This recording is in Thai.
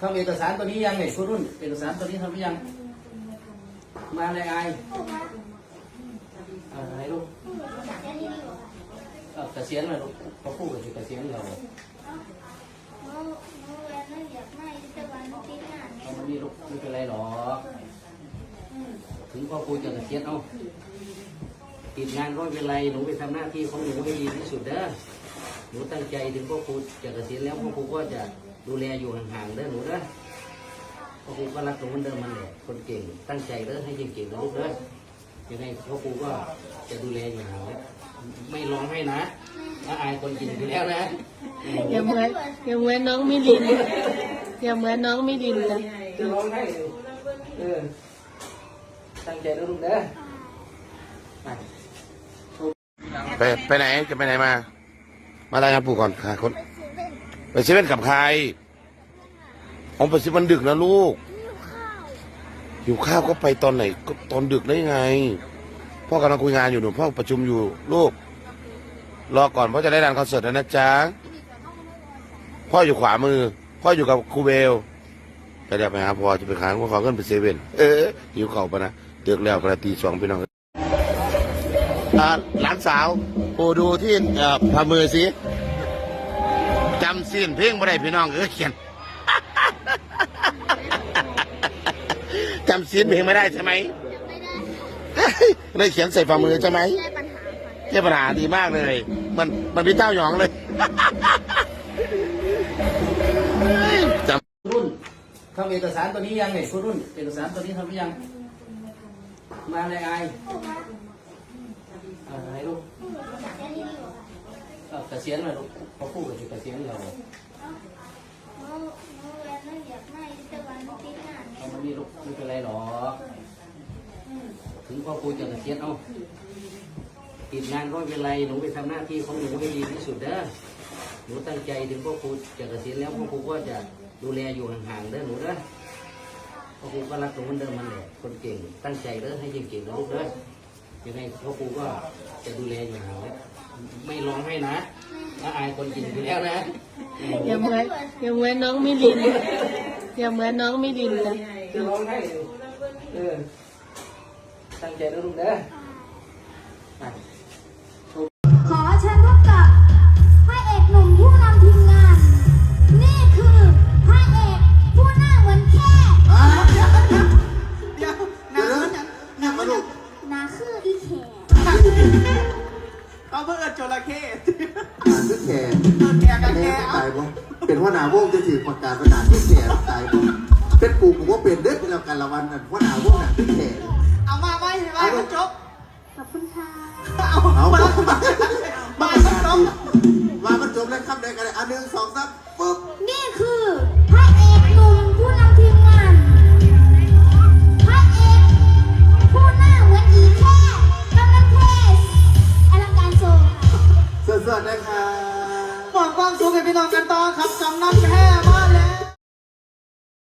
ทำเอกสารตัวนี้ยังเนี่ยคุณรุ่น เอกสารตัวนี้ทำหรือยัง มาเลยไออะไรลูกเอาเกษียณเลยลูกเขาพูดกับเกษียณเราเอามานี่ลูกไม่เป็นไรหรอ ถึงพ่อครูจะเกษียณเอาติดงานก็ไม่เป็นไรหนูไปทำหน้าที่ของหนูให้ดีที่สุดเด้อหนูตั้งใจถึงพ่อครูจะเกษียณแล้วพ่อครูก็จะ ดูแลอยู่ห่างๆเด้อหนูเด้อพ่อครูก็รักหนูเหมือนเดิมมันแหละคนเก่ง ตั้งใจเด้อให้เก่งๆนะลูกเด้อยังไงพ่อครูก็จะดูแลอยู่ห่างแล้วไม่ร้องให้นะถ้าอายคนกินอยู่แล้วนะอย่าเหมือนอย่าเหมือนน้องมิลินอย่าเหมือนน้องมิลินจ้ะจะร้องให้อยู่เออตั้งใจนะลูกเด้อไปไปไปไหนจะไปไหนมา มารายงานปู่ก่อนค่ะคน ไปเซเว่นกับใครอ๋อไปเซเว่นดึกนะลูกหิวข้าวก็ไปตอนไหนก็ตอนดึกได้ไง พ่อกำลังคุยงานอยู่หนูพ่อประชุมอยู่ลูก รอก่อนพ่อจะได้รันคอนเสิร์ตแล้วนะจ๊ะพ่ออยู่ขวามือ พ่ออยู่กับครูเบลไปเดี๋ยวไปหาพ่อจะไปขายพ่อขอเงินไปเซเว่นเออหิวเข่าวปะนะดึกแล้วประตีสองพี่น้องอ่าหลานสาวปูดูที่เอ่อพามือสิ จำซีนเพลงบ่ได้พี่น้องเออเขียนจำซีนเพลงไม่ได้ใช่ไหมเลยเขียนใส่ฝ่ามือใช่ไหมแก้ปัญหาดีมากเลย มันมันพี่เต้าหยองเลยจำรุ่นทำเอกสารตัวนี้ยังเนี่ยคุณรุ่น เอกสารตัวนี้ทำหรือยัง มาเลยไอเอาอะไรลูกเอาเก ษียณเลยลูกเขาพูดกับเกษียณเราเอามานี่ลูกไม่เป็นไรหรอกถึงพ่อครูจะเกษียณเอาติดงานก็ไม่เป็นไรหนูไปทำหน้าที่ของหนูให้ดีที่สุดเด้อหนูตั้งใจถึงพ่อครูจะเกษียณแล้วพ่อครูก็จะดูแลอยู่ห่างๆเด้อหนูเด้อพ่อครูก็รักหนูเหมือนเดิมมันแหละคนเก่งตั้งใจเด้อให้เก่งๆนะลูกเด้อยังไงพ่อครูก็จะดูแลอยู่ห่างแล้วไม่ร้องให้นะ ถ้าอายคนกินอยู่แล้วนะอย่าเหมือนอย่าเหมือนน้องมิลินอย่าเหมือนน้องมิลินจ้ะจะร้องให้อยู่เออตั้งใจนะลูกเด้อไปขอเชิญพบกับพระเอกหนุ่มผู้นำทีมงาน นี่คือพระเอกผู้หน้าเหมือนแค่เดี๋ยวเดี๋ยวน้ำมันน้ำมันลูกหนาคืออีแข เอาเพื่อจระเข้อ่านที่แขกเออแกกับแขแกกเอาตายบ่เป็นหัวหน้าวงจะถือประกาศประกาศที่แขกตายบ่เป็นปู่ผมว่าเป็นเด็กเป็นแล้วกันละวันนั้นหัวหน้าวงน่ะที่แขกเอามาไว้ให้ไว้มันจบขอบคุณค่ะเอาเอามาบ่มามามันจบมามันจบแล้วคำใดกันเลยอันหนึ่งสองสามปึ๊บ สวัสดีนะคะบอกความสุขให้พี่น้องกันต่อครับกำนันแค่มา